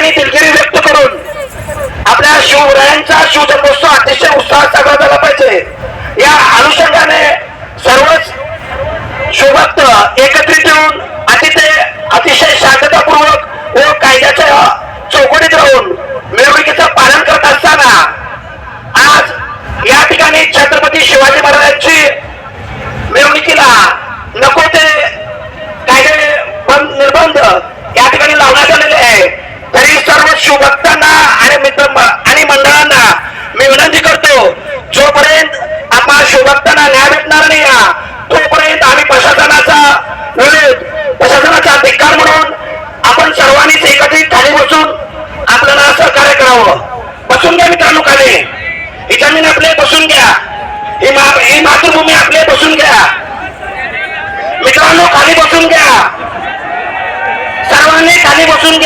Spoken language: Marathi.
शिवभक्तांनी दिलगिरी व्यक्त करून आपल्या शिवरायांचा शिवजन्मोत्सव अतिशय उत्साहात साजरा शुभक्तांना आणि मित्र आणि मंडळांना मी विनंती करतो जोपर्यंत आम्हा शुभक्तांना न्याय भेटणार नाही तोपर्यंत आम्ही प्रशासनाचा विरोध प्रशासनाचा अधिकार म्हणून आपण सर्वांनीच एकत्रित खाली बसून आपल्याला सहकार्य करावं. बसून घ्या मित्रांनो खाली. ही आपले बसून घ्या. ही मातृभूमी आपले बसून घ्या. मित्रांनो खाली बसून घ्या. सर्वांनी खाली बसून